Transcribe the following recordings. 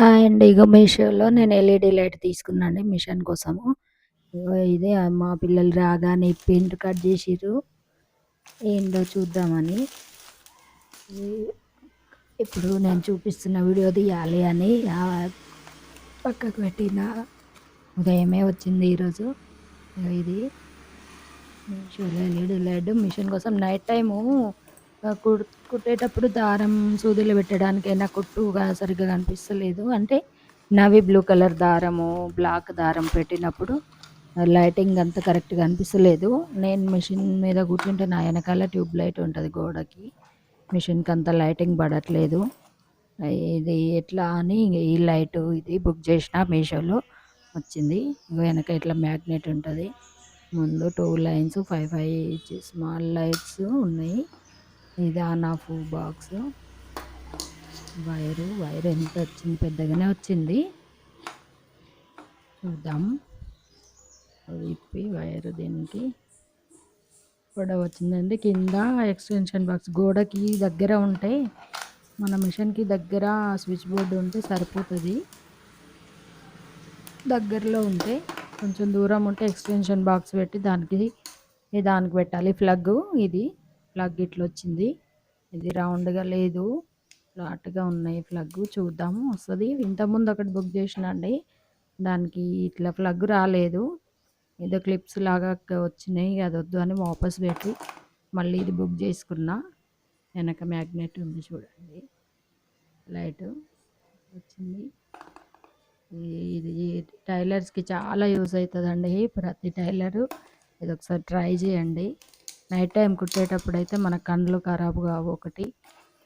Hi అండి. ఇగో మీషోలో నేను ఎల్ఈడీ లైట్ తీసుకున్నాను అండి మిషన్ కోసము. ఇది మా పిల్లలు రాగానే పెయింట్ కట్ చేసిర్రు. ఏందో చూద్దామని. ఇప్పుడు నేను చూపిస్తున్న వీడియో తీయాలి అని పక్కకు పెట్టిన ఉదయమే వచ్చింది ఈరోజు. ఇది మీషోలో ఎల్ఈడీ లైట్ మిషన్ కోసం నైట్ టైము కుట్టేటప్పుడు దారం సూదులు పెట్టడానికైనా కుట్టుగా సరిగ్గా కనిపిస్తలేదు. అంటే నవీ బ్లూ కలర్ దారము బ్లాక్ దారం పెట్టినప్పుడు లైటింగ్ అంత కరెక్ట్గా అనిపిస్తలేదు నేను మిషన్ మీద కూర్చుంటే నా వెనకాల ట్యూబ్ లైట్ ఉంటుంది గోడకి. మిషన్కి అంత లైటింగ్ పడట్లేదు. ఇది ఎట్లా అని ఈ లైట్ ఇది బుక్ చేసిన మీషోలో వచ్చింది. వెనక ఇట్లా మ్యాగ్నెట్ ఉంటుంది. ముందు two lines five five small lights ఉన్నాయి. ఇది on off box. Wire wire ఎంత వచ్చింది? పెద్దగానే వచ్చింది. చూద్దాం. విప్పి వైర్ దీనికి. కూడా వచ్చిందండి. కింద ఎక్స్టెన్షన్ బాక్స్. గోడకి దగ్గర ఉంటే మన మిషన్కి దగ్గర స్విచ్ బోర్డు ఉంటే సరిపోతుంది. దగ్గరలో ఉంటే కొంచెం దూరం ఉంటే ఎక్స్టెన్షన్ బాక్స్ పెట్టి దానికి దానికి పెట్టాలి? ప్లగ్ ఇది. ప్లగ్ ఇట్లా వచ్చింది. ఇది రౌండ్గా లేదు. ఫ్లాట్గా ఉన్నాయి ప్లగ్. చూద్దాము వస్తుంది. ఇంతకుముందు ఒకటి బుక్ చేసిన అండి దానికి ఇట్లా ప్లగ్ రాలేదు. ఏదో క్లిప్స్ లాగా వచ్చినాయి. అది వద్దు అని వాపస్ పెట్టి మళ్ళీ ఇది బుక్ చేసుకున్నా. వెనక మ్యాగ్నెట్ ఉంది చూడండి. లైట్ వచ్చింది. ఇది టైలర్స్కి చాలా యూజ్ అవుతుందండి. ప్రతి టైలరు. ఇది ఒకసారి ట్రై చేయండి. నైట్ టైం కుట్టేటప్పుడు అయితే మన కళ్ళు ఖరాబ్ కావు ఒకటి.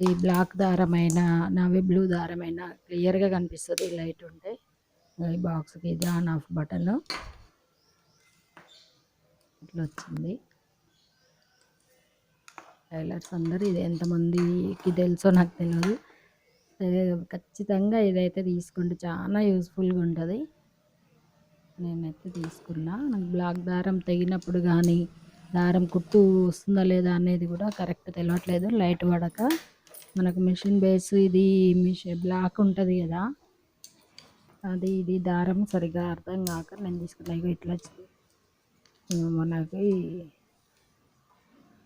ఈ బ్లాక్ దారమైన నావి బ్లూ దారమైన క్లియర్గా కనిపిస్తుంది లైట్ ఉంటే. ఈ బాక్స్కి ఇది ఆన్ ఆఫ్ బటన్. ఇట్లా వచ్చింది టైలర్స్ అందరూ ఇది ఎంతమందికి తెలుసో నాకు తెలియదు ఖచ్చితంగా ఇదైతే తీసుకోండి చాలా యూస్ఫుల్గా ఉంటుంది. నేనైతే తీసుకున్నా. నాకు బ్లాక్ దారం తెగినప్పుడు కానీ దారం కుట్టు వస్తుందా లేదా అనేది కూడా కరెక్ట్ తెలియట్లేదు లైట్ పడక మనకు మిషన్ బేస్ ఇది మిషన్ బ్లాక్ ఉంటుంది కదా. అది ఇది దారం సరిగ్గా అర్థం కాక నేను తీసుకున్నా. ఇక ఇట్లా మనకి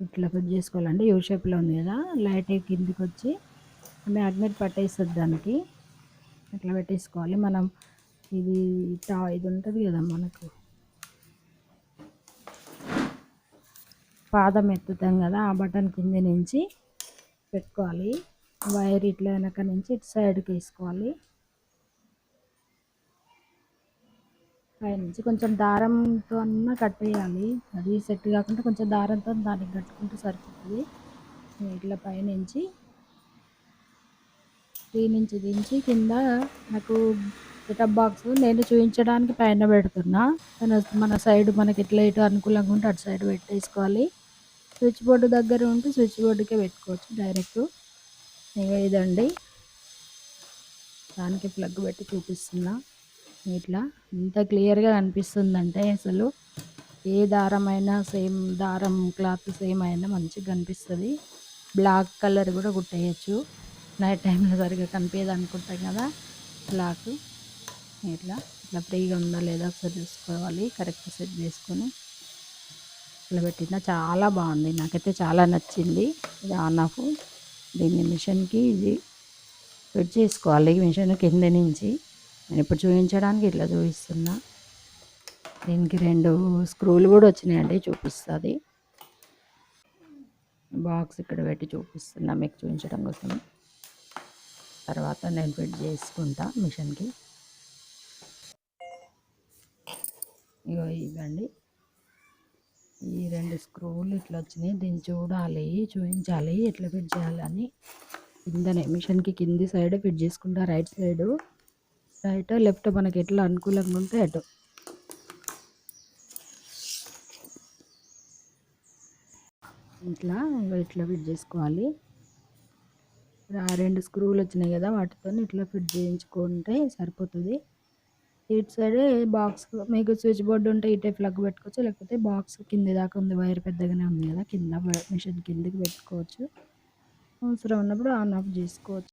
ఇట్లా ఫిట్ చేసుకోవాలంటే యూ షేప్లో ఉంది కదా. లైట్ కిందికి వచ్చి మ్యాగ్నెట్ పట్టేస్తుంది దానికి. ఇట్లా పెట్టేసుకోవాలి. మనం ఇది టా ఇది ఉంటుంది కదా మనకు. పాదం ఎత్తుతాం కదా ఆ బటన్ కింద నుంచి పెట్టుకోవాలి. వైర్ ఇట్లా వెనక నుంచి ఇటు సైడ్కి వేసుకోవాలి. పైనుంచి కొంచెం దారంతో అన్న కట్టేయాలి. అది సెట్ కాకుండా కొంచెం దారంతో దానికి కట్టుకుంటే సరిపోతుంది. ఇట్లా పైనుంచి నుంచి దించి కింద నాకు సెటప్ బాక్స్ నేను చూపించడానికి పైన పెడుతున్నా. మన సైడ్ మనకి ఎట్లా ఇటు అనుకూలంగా ఉంటే అటు సైడ్ పెట్టేసుకోవాలి. స్విచ్ బోర్డు దగ్గర ఉంటే స్విచ్ బోర్డుకే పెట్టుకోవచ్చు డైరెక్ట్. ఇదండి. దానికి ప్లగ్ పెట్టి చూపిస్తున్నా. ఇట్లా ఇంత క్లియర్గా కనిపిస్తుందంటే అసలు ఏ దారమైనా సేమ్ దారం క్లాత్ సేమ్ అయినా మంచిగా కనిపిస్తుంది. బ్లాక్ కలర్ కూడా కుట్టేయచ్చు. నైట్ టైంలో సరిగ్గా కనిపించదు అనుకుంటాం కదా. బ్లాక్. ఇట్లా ఇట్లా ఫ్రీగా ఉందా లేదా ఒకసారి చూసుకోవాలి. కరెక్ట్ సెట్ చేసుకొని. అట్లా పెట్టిన చాలా బాగుంది. నాకైతే చాలా నచ్చింది. ఇది ఆన్ ఆఫ్ దీన్ని మిషన్కి ఇది ఫిట్ చేసుకోవాలి. మిషన్ కింద నుంచి. నేను ఇప్పుడు చూపించడానికి ఇట్లా చూపిస్తున్నా. దీనికి రెండు స్క్రూలు కూడా వచ్చినాయండి. చూపిస్తుంది. బాక్స్ ఇక్కడ పెట్టి చూపిస్తున్నా మీకు చూపించడం కోసం. తర్వాత నేను ఫిట్ చేసుకుంటా మిషన్కి. ఇగో ఇవ్వండి. ఈ రెండు స్క్రూలు ఇట్లా వచ్చినాయి. దీన్ని చూడాలి చూపించాలి ఎట్లా ఫిట్ చేయాలని కిందనే మిషన్కి కింది సైడ్ ఫిట్ చేసుకుంటా రైట్ సైడు. రైట్ లెఫ్ట్ మనకి ఎట్లా అనుకూలంగా ఉంటే అటు. ఇట్లా ఇట్లా ఫిట్ చేసుకోవాలి. ఆ రెండు స్క్రూలు వచ్చినాయి కదా వాటితో ఇట్లా ఫిట్ చేయించుకుంటే సరిపోతుంది. ఇటు సైడ్ బాక్స్ మీకు స్విచ్ బోర్డు ఉంటే ఇటే ప్లగ్ పెట్టుకోవచ్చు లేకపోతే బాక్స్ కింద దాకా ఉంది వైర్ పెద్దగానే ఉంది కదా కింద మిషన్ కిందకి పెట్టుకోవచ్చు. అవసరం ఉన్నప్పుడు ఆన్ ఆఫ్ చేసుకోవచ్చు.